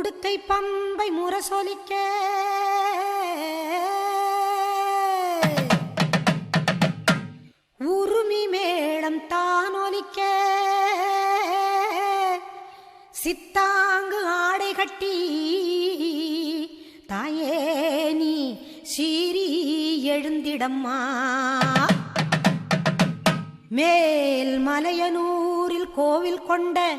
உடுத்தை பம்பை முரசொலிக்க. உருமி மேளம் தானொலிக்க. சித்தாங்கு ஆடை கட்டி. தாயே நீ சீரி எழுந்திடம்மா. மேல் மலையனூரில் கோவில் கொண்ட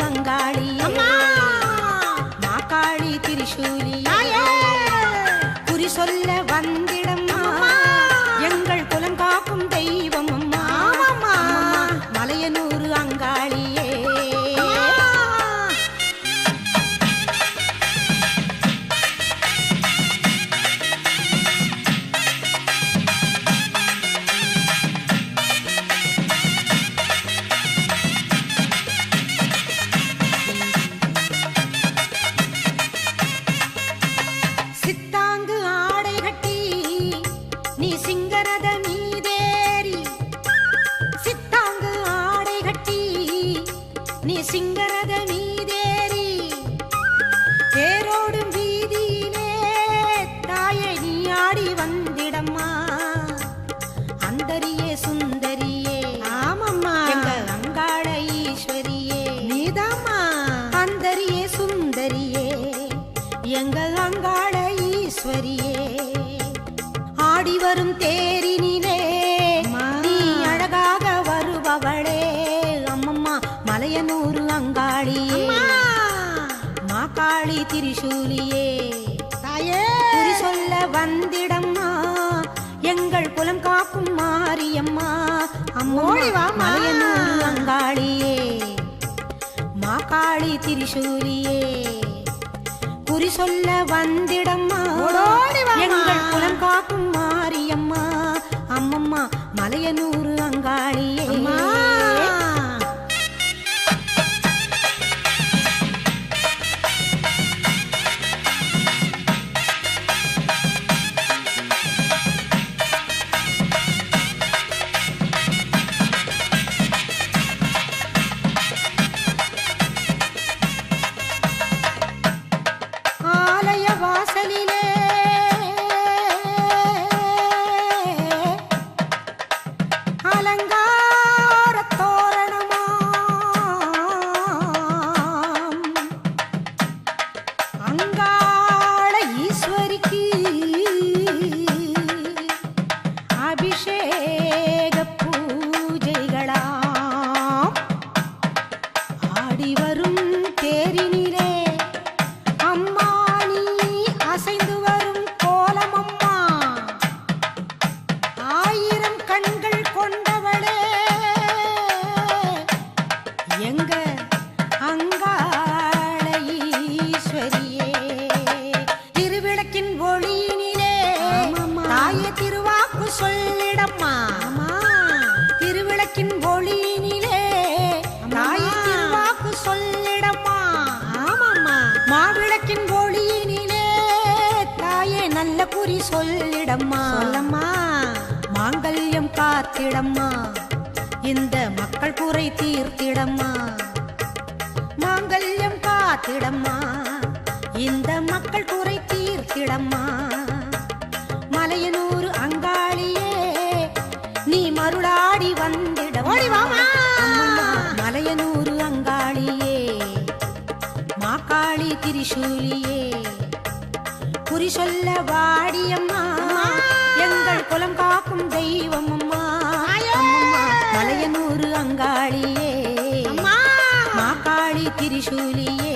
சிங்கரத மீதேறி தேரோடும் வீதியிலே தாயை நீ ஆடி வந்திடம்மா. அந்தரியே சுந்தரியே ஆமம்மா. எங்க அங்காள ஈஸ்வரியே. நீதாம்மா. அந்தரியே சுந்தரியே எங்க அங்காள ஈஸ்வரியே. ஆடி வரும் தேரினிலே மாக்காளி திரிசூலியே. தாயே! குறி சொல்ல வந்திடம்மா. எங்கள் குலம் காக்கும் மாரியம்மா. அம்மோடி அங்காளியே. மாக்காளி திரிசூலியே. குறி சொல்ல வந்திடம்மா. எங்கள் குலம் காக்கும் மாரியம்மா. அம்மம்மா மலையனூர் அங்காளியே. சொல்லிடம்மா. திருவிளக்கின் ஒளியினிலே தாய திருவாக்கு சொல்லிடம்மா. ஆமாம்மா. மாவிளக்கின் ஒளியினிலே தாயே நல்ல குறி சொல் சொல்லிடம்மா. சொல்லம்மா. மாங்கல்யம் காத்திடம்மா. இந்த மக்கள் குறை தீர்த்திடம்மா. மாங்கல்யம் காத்திடம்மா. இந்த மக்கள் குறை தீர்த்திடம்மா. திரிசூலியே குறி சொல்ல வாடியம்மா எங்கள் குலம் காக்கும் தெய்வம் அம்மா மலையனூறு அங்காளியே. மாக்காளி திரிசூலியே.